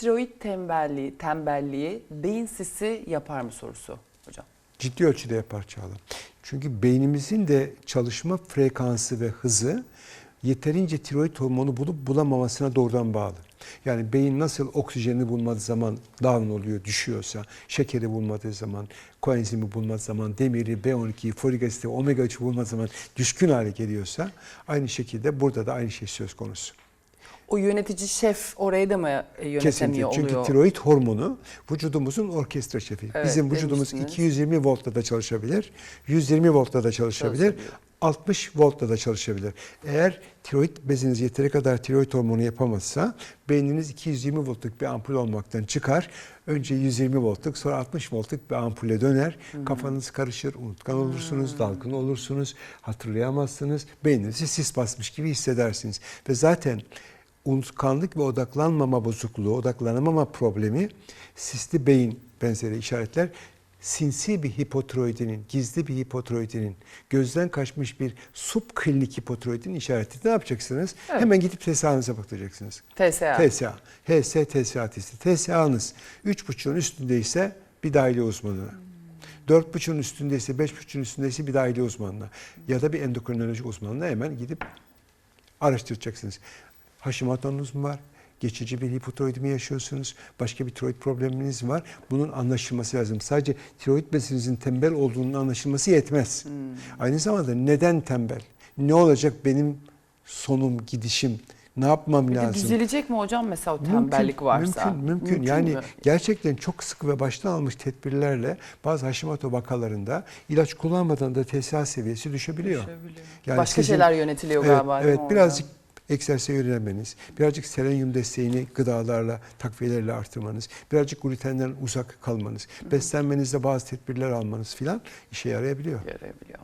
Tiroid tembelliği, tembelliği beyin sisi yapar mı sorusu hocam? Ciddi ölçüde yapar Çağla. Çünkü beynimizin de çalışma frekansı ve hızı yeterince tiroid hormonu bulup bulamamasına doğrudan bağlı. Yani beyin nasıl oksijeni bulmadığı zaman down oluyor, düşüyorsa, şekeri bulmadığı zaman, koenzimi bulmadığı zaman, demiri, B12'yi, folik asiti, omega 3'ü bulmadığı zaman düşkün hale geliyorsa aynı şekilde burada da aynı şey söz konusu. O yönetici şef orayı da mı e, yönetemiyor Kesinlikle. Çünkü oluyor? tiroid hormonu vücudumuzun orkestra şefi. Evet, Bizim vücudumuz demiştiniz. 220 voltta da çalışabilir, 120 voltta da çalışabilir, Çalışabilir. 60 voltta da çalışabilir. Eğer tiroid beziniz yeteri kadar tiroid hormonu yapamazsa beyniniz 220 voltluk bir ampul olmaktan çıkar. Önce 120 voltluk sonra 60 voltluk bir ampule döner. Kafanız karışır, unutkan olursunuz, dalgın olursunuz, hatırlayamazsınız. Beyninizi sis basmış gibi hissedersiniz. Ve zaten unutkanlık ve odaklanmama bozukluğu, odaklanamama problemi, sisli beyin benzeri işaretler sinsi bir hipotiroidinin, gizli bir hipotiroidinin, gözden kaçmış bir subklinik hipotiroidin işareti. Ne yapacaksınız? Evet. Hemen gidip TSA'nıza bakacaksınız. TSA. TSA, HS TSA testi. TSA'nız 3,5'un üstündeyse bir dahiliye uzmanına. 4,5'un üstündeyse, 5,5'un üstündeyse bir dahiliye uzmanına. Ya da bir endokrinoloji uzmanına hemen gidip araştıracaksınız. Hashimoto'nuz mu var? Geçici bir hipotiroid mi yaşıyorsunuz? Başka bir tiroid probleminiz mi var? Bunun anlaşılması lazım. Sadece tiroid besinizin tembel olduğunun anlaşılması yetmez. Hmm. Aynı zamanda neden tembel? Ne olacak benim sonum, gidişim? Ne yapmam Bir lazım? düzelecek mi hocam mesela o tembellik varsa? Mümkün, mümkün. yani mü? gerçekten çok sık ve baştan almış tedbirlerle bazı Hashimoto vakalarında ilaç kullanmadan da TSH seviyesi düşebiliyor. Düşebiliyor. Yani Başka sizin- şeyler yönetiliyor Evet, galiba. evet birazcık egzersize yönelmeniz, birazcık selenyum desteğini gıdalarla, takviyelerle artırmanız, birazcık glutenden uzak kalmanız, beslenmenizde bazı tedbirler almanız filan işe yarayabiliyor. yarayabiliyor.